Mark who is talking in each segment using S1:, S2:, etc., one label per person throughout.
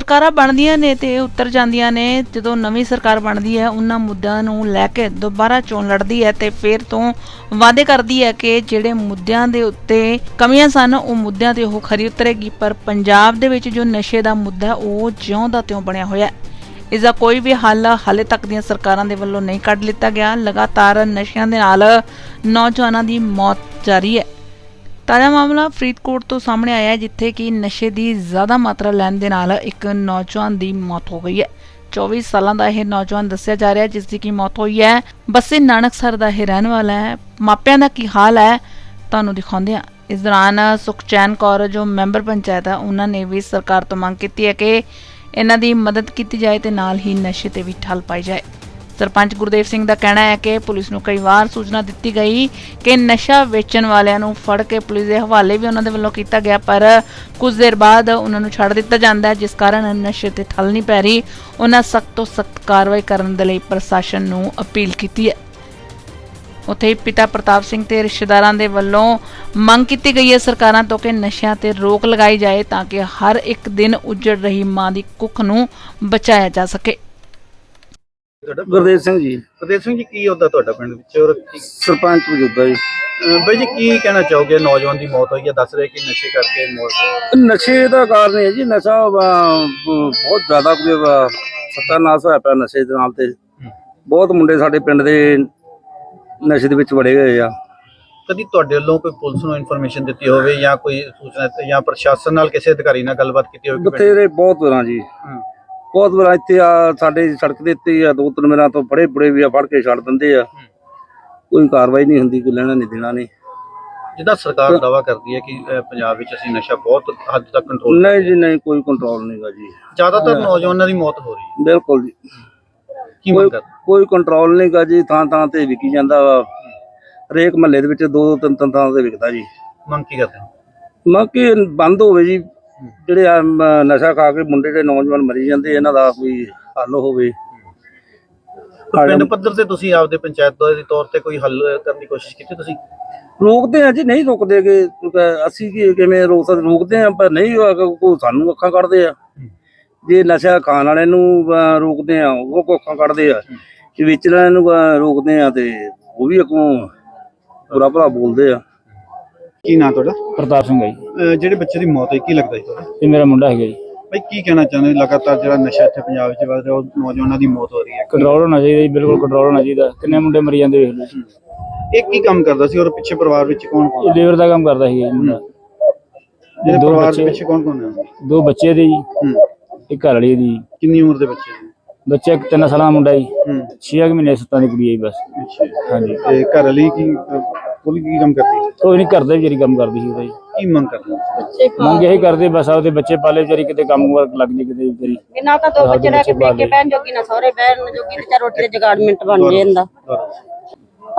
S1: ਸਰਕਾਰਾਂ ਬਣਦੀਆਂ ਨੇ ਤੇ ਉੱਤਰ ਜਾਂਦੀਆਂ ਨੇ, ਜਦੋਂ ਨਵੀਂ ਸਰਕਾਰ ਬਣਦੀ ਹੈ, ਉਹਨਾਂ ਮੁੱਦਿਆਂ ਨੂੰ ਲੈ ਕੇ ਦੁਬਾਰਾ ਚੋਣ ਲੜਦੀ ਹੈ ਤੇ ਫਿਰ ਤੋਂ ਵਾਅਦੇ ਕਰਦੀ ਹੈ ਕਿ ਜਿਹੜੇ ਮੁੱਦਿਆਂ ਦੇ ਉੱਤੇ ਕਮੀਆਂ ਸਨ, ਉਹ ਮੁੱਦਿਆਂ ਤੇ ਉਹ ਖਰੀ ਉਤਰੇਗੀ। ਪਰ ਪੰਜਾਬ ਦੇ ਵਿੱਚ ਜੋ ਨਸ਼ੇ ਦਾ ਮੁੱਦਾ ਉਹ ਜਿਉਂ ਦਾ ਤਿਉਂ ਬਣਿਆ ਹੋਇਆ ਹੈ। ਇਸ ਦਾ ਕੋਈ ਵੀ ਹੱਲ ਹਾਲੇ ਤੱਕ ਦੀਆਂ ਸਰਕਾਰਾਂ ਦੇ ਵੱਲੋਂ ਨਹੀਂ ਕੱਢ ਲਿੱਤਾ ਗਿਆ। ਲਗਾਤਾਰ ਨਸ਼ਿਆਂ ਦੇ ਨਾਲ ਨੌਜਵਾਨਾਂ ਦੀ ਮੌਤ ਜਾਰੀ ਹੈ। ਤਾਜ਼ਾ ਮਾਮਲਾ ਫਰੀਦਕੋਟ ਤੋਂ ਸਾਹਮਣੇ ਆਇਆ ਹੈ, ਜਿੱਥੇ ਕਿ ਨਸ਼ੇ ਦੀ ਜ਼ਿਆਦਾ ਮਾਤਰਾ ਲੈਣ ਦੇ ਨਾਲ ਇੱਕ ਨੌਜਵਾਨ ਦੀ ਮੌਤ ਹੋ ਗਈ ਹੈ। 24 ਸਾਲਾਂ ਦਾ ਇਹ ਨੌਜਵਾਨ ਦੱਸਿਆ ਜਾ ਰਿਹਾ ਹੈ, ਜਿਸ ਦੀ ਕੀ ਮੌਤ ਹੋਈ ਹੈ। ਬੱਸੇ ਨਾਨਕਸਰ ਦਾ ਇਹ ਰਹਿਣ ਵਾਲਾ ਹੈ। ਮਾਪਿਆਂ ਦਾ ਕੀ ਹਾਲ ਹੈ, ਤੁਹਾਨੂੰ ਦਿਖਾਉਂਦੇ ਹਾਂ। ਇਸ ਦੌਰਾਨ ਸੁਖਚੈਨ ਕੌਰ, ਜੋ ਮੈਂਬਰ ਪੰਚਾਇਤ ਹੈ, ਉਹਨਾਂ ਨੇ ਵੀ ਸਰਕਾਰ ਤੋਂ ਮੰਗ ਕੀਤੀ ਹੈ ਕਿ ਇਹਨਾਂ ਦੀ ਮਦਦ ਕੀਤੀ ਜਾਏ ਤੇ ਨਾਲ ਹੀ ਨਸ਼ੇ ਤੇ ਵੀ ਠੱਲ ਪਾਈ ਜਾਏ। ਸਰਪੰਚ ਗੁਰਦੇਵ ਸਿੰਘ ਦਾ ਕਹਿਣਾ ਹੈ ਕਿ ਪੁਲਿਸ ਨੂੰ ਕਈ ਵਾਰ ਸੂਚਨਾ ਦਿੱਤੀ ਗਈ ਕਿ ਨਸ਼ਾ ਵੇਚਣ ਵਾਲਿਆਂ ਨੂੰ ਫੜ ਕੇ ਪੁਲਿਸ ਦੇ ਹਵਾਲੇ ਵੀ ਉਹਨਾਂ ਦੇ ਵੱਲੋਂ ਕੀਤਾ ਗਿਆ, ਪਰ ਕੁਝ ਦੇਰ ਬਾਅਦ ਉਹਨਾਂ ਨੂੰ ਛੱਡ ਦਿੱਤਾ ਜਾਂਦਾ ਹੈ, ਜਿਸ ਕਾਰਨ ਨਸ਼ੇ ਤੇ ਠੱਲ ਨਹੀਂ ਪੈ ਰਹੀ। ਉਹਨਾਂ ਸਖਤ ਤੋਂ ਸਖਤ ਕਾਰਵਾਈ ਕਰਨ ਦੇ ਲਈ ਪ੍ਰਸ਼ਾਸਨ ਨੂੰ ਅਪੀਲ ਕੀਤੀ ਹੈ। ਉੱਥੇ ਪਿਤਾ ਪ੍ਰਤਾਪ ਸਿੰਘ ਤੇ ਰਿਸ਼ਤੇਦਾਰਾਂ ਦੇ ਵੱਲੋਂ ਮੰਗ ਕੀਤੀ ਗਈ ਹੈ ਸਰਕਾਰਾਂ ਤੋਂ ਕਿ ਨਸ਼ਿਆਂ ਤੇ ਰੋਕ ਲਗਾਈ ਜਾਏ ਤਾਂ ਕਿ ਹਰ ਇੱਕ ਦਿਨ ਉੱਜੜ ਰਹੀ ਮਾਂ ਦੀ ਕੁੱਖ ਨੂੰ ਬਚਾਇਆ ਜਾ ਸਕੇ।
S2: ਤੁਹਾਡਾ
S3: ਗੁਰਦੇਵ ਸਿੰਘ ਜੀ।
S2: ਗੁਰਦੇਵ ਸਿੰਘ ਜੀ ਕੀ ਹੁੰਦਾ ਤੁਹਾਡਾ ਪਿੰਡ ਵਿੱਚ? ਔਰ ਕੀ-
S3: ਸਰਪੰਚ ਮੌਜੂਦਾ ਜੀ।
S2: ਅਹ ਬਾਈ ਜੀ ਕੀ ਕਹਿਣਾ ਚਾਹੋਗੇ? ਨੌਜਵਾਨ ਦੀ ਮੌਤ ਹੋਈ ਹੈ ਦੱਸ ਰਹੇ ਕਿ ਨਸ਼ੇ ਕਰਕੇ ਮੌਤ
S3: ਨਸ਼ੇ ਦਾ ਕਾਰਨ ਹੈ ਜੀ ਨਸ਼ਾ ਅਹ, ਬਹੁਤ ਜ਼ਿਆਦਾ ਕੋਈ ਅਹ, ਸੱਤਿਆਨਾਸ਼ ਹੋਇਆ ਪਿਆ ਨਸ਼ੇ ਦੇ ਨਾਲ ਤੇ। ਬਹੁਤ ਮੁੰਡੇ ਸਾਡੇ ਪਿੰਡ ਦੇ ਨਸ਼ੇ ਦੇ ਵਿੱਚ ਵੜੇ ਹੋਏ ਆ।
S2: ਕਦੀ ਤੁਹਾਡੇ ਵੱਲੋਂ ਕੋਈ ਪੁਲਿਸ ਨੂੰ ਇਨਫੋਰਮੇਸ਼ਨ ਦਿੱਤੀ ਹੋਵੇ ਜਾਂ ਕੋਈ ਸੂਚਨਾ ਦਿੱਤੀ ਜਾਂ ਪ੍ਰਸ਼ਾਸਨ ਨਾਲ ਕਿਸੇ ਅਧਿਕਾਰੀ ਨਾਲ ਗੱਲਬਾਤ ਕੀਤੀ ਹੋਵੇ ਕਿ
S3: ਬਥੇਰੇ ਬਹੁਤ ਵਾਰਾਂ ਜੀ। ਬਹੁਤ ਵਾਰ ਇੱਥੇ ਆ ਸਾਡੇ ਸੜਕ ਦੇ ਉੱਤੇ ਆ ਦੋ ਤਿੰਨ ਮੇਰਾ ਤੋਂ ਬੜੇ ਬੜੇ ਵੀ ਆ ਫੜ ਕੇ ਛੱਡ ਦਿੰਦੇ ਆ। ਕੋਈ ਕਾਰਵਾਈ ਨਹੀਂ ਹੁੰਦੀ ਕੋਈ ਲੈਣਾ ਨਹੀਂ ਦੇਣਾ ਨਹੀਂ।
S2: ਜਿੱਦਾਂ ਸਰਕਾਰ ਦਾਵਾ ਕਰਦੀ ਹੈ ਕਿ ਅਹ, ਪੰਜਾਬ ਵਿੱਚ ਅਸੀਂ ਨਸ਼ਾ ਬਹੁਤ ਹੱਦ ਤੱਕ ਕੰਟਰੋਲ
S3: ਨਹੀਂ ਜੀ ਨਹੀਂ ਕੋਈ ਕੰਟਰੋਲ ਨਹੀਂਗਾ ਜੀ।
S2: ਜ਼ਿਆਦਾਤਰ ਨੌਜਵਾਨਾਂ ਦੀ ਮੌਤ ਹੋ ਰਹੀ ਹੈ।
S3: ਬਿਲਕੁਲ ਜੀ।
S2: ਕੀ
S3: ਕੋਈ
S2: ਮੰਗ ਕਰਦੇ?
S3: ਕੋਈ ਕੰਟਰੋਲ ਨਹੀਂਗਾ ਜੀ ਥਾਂ ਥਾਂ ਤੇ ਵਿਕੀ ਜਾਂਦਾ ਵਾ। ਹਰੇਕ ਮਹੱਲੇ ਦੇ ਵਿੱਚ ਦੋ ਦੋ ਤਿੰਨ ਤਿੰਨ ਥਾਂ ਤੇ ਵਿਕਦਾ ਜੀ।
S2: ਮੰਗ ਕੀ ਕਰਦੇ ਹੋ?
S3: ਮੈਂ ਕਿ ਬੰਦ ਹੋਵੇ ਜੀ ਜਿਹੜੇ ਆ ਮ, ਨਸ਼ਾ ਖਾ ਕੇ ਮੁੰਡੇ ਦੇ ਨੌਜਵਾਨ ਮਰੀ ਜਾਂਦੇ ਇਹਨਾਂ ਦਾ ਕੋਈ ਹੱਲ ਹੋਵੇ।
S2: ਪਿੰਡ ਪੱਧਰ ਤੇ ਤੁਸੀਂ ਆਪਦੇ ਪੰਚਾਇਤ ਦੇ ਤੌਰ ਤੇ ਕੋਈ ਹੱਲ ਕਰਨ ਦੀ ਕੋਸ਼ਿਸ਼ ਕੀਤੀ ਤੁਸੀਂ?
S3: ਰੋਕਦੇ ਆ ਜੀ ਨਹੀਂ ਰੁਕਦੇਗੇ ਅਸੀਂ ਕੀ ਕਿਵੇਂ ਰੋਕ ਸਕਦੇ ਰੋਕਦੇ ਆ ਪਰ ਨਹੀਂ ਉਹ ਕੋ ਸਾਨੂੰ ਅੱਖਾਂ ਕੱਢਦੇ ਆ। ਜੇ ਨਸ਼ਾ ਖਾਣ ਵਾਲੇ ਨੂੰ ਰੋਕਦੇ ਆ ਉਹ ਕੋ ਅੱਖਾਂ ਕੱਢਦੇ ਆ। ਜੇ ਵੇਚਣ ਵਾਲੇ ਨੂੰ ਰੋਕਦੇ ਆ ਤੇ ਉਹ ਵੀ ਅੱਗੋਂ ਬੁਰਾ ਭਲਾ ਬੋਲਦੇ ਆ।
S2: ਕੀ ਨਾਂ ਤੁਹਾਡਾ?
S4: ਪ੍ਰਤਾਪ ਸਿੰਘ ਹੈ ਜੀ।
S2: ਅਹ, ਜਿਹੜੇ ਬੱਚੇ ਦੀ ਮੌਤ ਹੋਈ ਕੀ ਲੱਗਦਾ ਜੀ
S4: ਇਹ ਮੇਰਾ ਮੁੰਡਾ ਹੈਗਾ ਜੀ।
S2: ਭਾਈ ਕੀ ਕਹਿਣਾ ਚਾਹੁੰਦੇ ਲਗਾਤਾਰ ਜਿਹੜਾ ਨਸ਼ਾ ਇੱਥੇ ਪੰਜਾਬ ਵਿੱਚ ਵੱਧ ਰਿਹਾ ਉਹ ਨੌਜਵਾਨਾਂ ਦੀ ਮੌਤ ਹੋ ਰਹੀ ਹੈ।
S4: ਕੰਟਰੋਲ ਹੋਣਾ ਚਾਹੀਦਾ ਜੀ ਬਿਲਕੁਲ ਕੰਟਰੋਲ ਹੋਣਾ ਚਾਹੀਦਾ। ਕਿੰਨੇ ਮੁੰਡੇ ਮਰੀ ਜਾਂਦੇ ਵੇਖ ਲਓ ਜੀ।
S2: ਇਹ ਕੀ ਕੰਮ ਕਰਦਾ ਸੀ ਔਰ ਪਿੱਛੇ ਪਰਿਵਾਰ ਵਿੱਚ ਕੌਣ ਕੌਣ
S4: ਇਹ ਲੇਬਰ ਦਾ ਕੰਮ ਕਰਦਾ ਸੀ ਜੀ ਮੁੰਡਾ।
S2: ਜਿਹੜੇ
S4: ਦੋ
S2: ਪਰਿਵਾਰ ਦੇ
S4: ਬੱਚੇ।
S2: ਪਿੱਛੇ ਕੌਣ ਕੌਣ ਹੈ
S4: ਦੋ ਬੱਚੇ ਦੇ ਜੀ।
S2: ਹੂੰ।
S4: ਇੱਕ ਘਰ ਵਾਲੀ ਦੀ।
S2: ਕਿੰਨੀ ਉਮਰ ਦੇ ਬੱਚੇ ਨੇ?
S4: ਬੱਚਾ ਇੱਕ ਤਿੰਨ ਸਾਲਾਂ ਦਾ ਮੁੰਡਾ ਜੀ।
S2: ਹੂੰ।
S4: 6 ਮਹੀਨੇ ਸੱਤਾਂ ਦੀ ਕੁੜੀ ਹੈ ਜੀ ਬਸ।
S2: ਅੱਛਾ।
S4: ਹਾਂਜੀ।
S2: ਤੇ ਘਰ ਵਾਲੀ ਕੀ ਉਹ ਕੀ ਕੰਮ ਕਰਦੀ
S4: ਉਹ ਨਹੀਂ ਕਰਦਾ ਵਿਚਾਰੀ ਕੰਮ ਕਰਦੀ ਸੀ ਉਹਦਾ ਜੀ।
S2: ਕੀ ਮੰਗ ਕਰਦੀ
S4: ਮੰਗ ਇਹੀ ਕਰਦੇ ਬਸ ਆਪਦੇ ਬੱਚੇ ਪਾਲੇ ਵਿਚਾਰੀ ਕਿਤੇ ਕੰਮ ਵਰਕ ਲੱਗ ਜੇ ਕਿਤੇ ਵਿਚਾਰੀ।
S5: ਕਿ ਨਾ ਤਾਂ ਦੋ ਬੱਚੇ ਰਹਿ ਕੇ ਪੇਕੇ ਪੈਣ ਜੋਗੀ ਨਾ ਸਹੁਰੇ ਬਹਿਣ ਜੋਗੀ ਤੇ ਚਾ ਰੋਟੀ ਦੇ ਜਗਾੜਮੈਂਟ ਬਣ ਜੇ ਇਹਦਾ।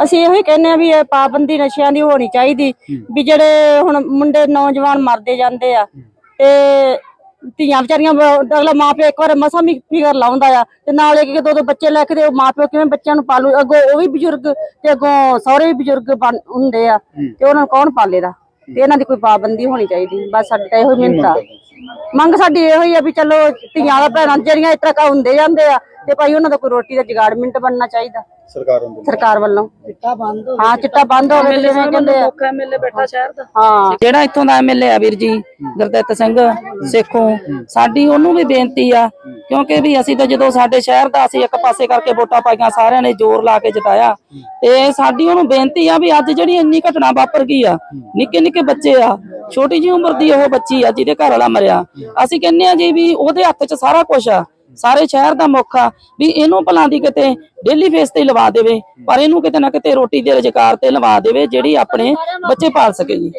S5: ਅਸੀਂ ਇਹੋ ਹੀ ਕਹਿੰਦੇ ਆ ਵੀ ਇਹ ਪਾਬੰਦੀ ਨਸ਼ਿਆਂ ਦੀ ਹੋਣੀ ਚਾਹੀਦੀ ਵੀ ਜਿਹੜੇ ਹੁਣ ਮੁੰਡੇ ਨੌਜਵਾਨ ਮਰਦੇ ਜਾਂਦੇ ਆ ਤੇ ਧੀਆਂ ਵਿਚਾਰੀਆਂ ਬ- ਅਗਲਾ ਮਾਪੇ ਇੱਕ ਵਾਰ ਮਸਾ ਵੀ ਫਿਕਰ ਲਾਉਂਦਾ ਆ ਤੇ ਨਾਲ ਇੱਕ ਇੱਕ ਦੋ ਦੋ ਬੱਚੇ ਲੈ ਕੇ ਤੇ ਉਹ ਮਾਪਿਓ ਕਿਵੇਂ ਬੱਚਿਆਂ ਨੂੰ ਪਾਲੂ? ਅੱਗੋਂ ਉਹ ਵੀ ਬਜ਼ੁਰਗ ਤੇ ਅੱਗੋਂ ਸਹੁਰੇ ਵੀ ਬਜ਼ੁਰਗ ਬਣ- ਹੁੰਦੇ ਆ ਤੇ ਉਹਨਾਂ ਨੂੰ ਕੌਣ ਪਾਲੇਦਾ ਤੇ ਇਹਨਾਂ ਦੀ ਕੋਈ ਪਾਬੰਦੀ ਹੋਣੀ ਚਾਹੀਦੀ। ਬਸ ਸਾਡੀ ਤਾਂ ਇਹੋ ਹੀ ਮਿਹਨਤ ਆ। ਮੰਗ ਸਾਡੀ ਇਹੋ ਹੀ ਆ ਵੀ ਚਲੋ ਧੀਆਂ ਦਾ ਭੈਣਾਂ ਜਿਹੜੀਆਂ ਇਸ ਤਰ੍ਹਾਂ ਕਾ ਹੁੰਦੇ ਜਾਂਦੇ ਆ ਤੇ ਭਾਈ ਉਹਨਾਂ ਦਾ ਕੋਈ ਰੋਟੀ ਦਾ ਜਗਾੜਮੈਂਟ ਬਣਨਾ ਚਾਹੀਦਾ।
S2: ਸਰਕਾਰ ਹੁੰਦੀ
S5: ਸਰਕਾਰ ਵੱਲੋਂ। ਚਿੱਟਾ ਬੰਦ ਹੋਵੇ ਹਾਂ ਚਿੱਟਾ ਬੰਦ ਹੋਵੇ ਜਿਵੇਂ ਕਹਿੰਦੇ ਆ।
S6: ਐਮਐਲਏ ਬੈਠਾ ਸ਼ਹਿਰ ਦਾ।
S5: ਹਾਂ।
S6: ਜਿਹੜਾ ਇੱਥੋਂ ਦਾ ਐਮਐਲਏ ਆ ਵੀਰ ਜੀ ਗੁਰਦਿੱਤ ਸਿੰਘ ਸੇਖੋਂ ਸਾਡੀ ਉਹਨੂੰ ਵੀ ਬੇਨਤੀ ਆ ਕਿਉਂਕਿ ਵੀ ਅਸੀਂ ਤਾਂ ਜਦੋਂ ਸਾਡੇ ਸ਼ਹਿਰ ਦਾ ਅਸੀਂ ਇੱਕ ਪਾਸੇ ਕਰਕੇ ਵੋਟਾਂ ਪਾਈਆਂ ਸਾਰਿਆਂ ਨੇ ਜ਼ੋਰ ਲਾ ਕੇ ਜਿਤਾਇਆ। ਤੇ ਸਾਡੀ ਉਹਨੂੰ ਬੇਨਤੀ ਆ ਵੀ ਅੱਜ ਜਿਹੜੀ ਇੰਨੀ ਘਟਨਾ ਵਾਪਰ ਗਈ ਆ ਨਿੱਕੇ ਨਿੱਕੇ ਬੱਚੇ ਆ ਛੋਟੀ ਜਿਹੀ ਉਮਰ ਦੀ ਉਹ ਬੱਚੀ ਆ ਜਿਹਦੇ ਘਰ ਵਾਲਾ ਮਰਿਆ। ਅਸੀਂ ਕਹਿੰਨੇ ਆ ਜੀ ਵੀ ਉਹਦੇ ਹੱਥ 'ਚ ਸਾਰਾ ਕੁਝ ਆ ਸਾਰੇ ਸ਼ਹਿਰ ਦਾ ਮੁੱਖ ਆ ਵੀ ਇਹਨੂੰ ਭਲਾਂ ਦੀ ਕਿਤੇ ਡੇਲੀ ਫੇਸ ਤੇ ਲਵਾ ਦੇਵੇ, ਪਰ ਇਹਨੂੰ ਕਿਤੇ ਨਾ ਕਿਤੇ ਰੋਟੀ ਦੇ ਰੁਜ਼ਗਾਰ ਤੇ ਲਵਾ ਦੇਵੇ ਜਿਹੜੀ ਆਪਣੇ ਬੱਚੇ ਪਾਲ ਸਕੇ ਜੀ।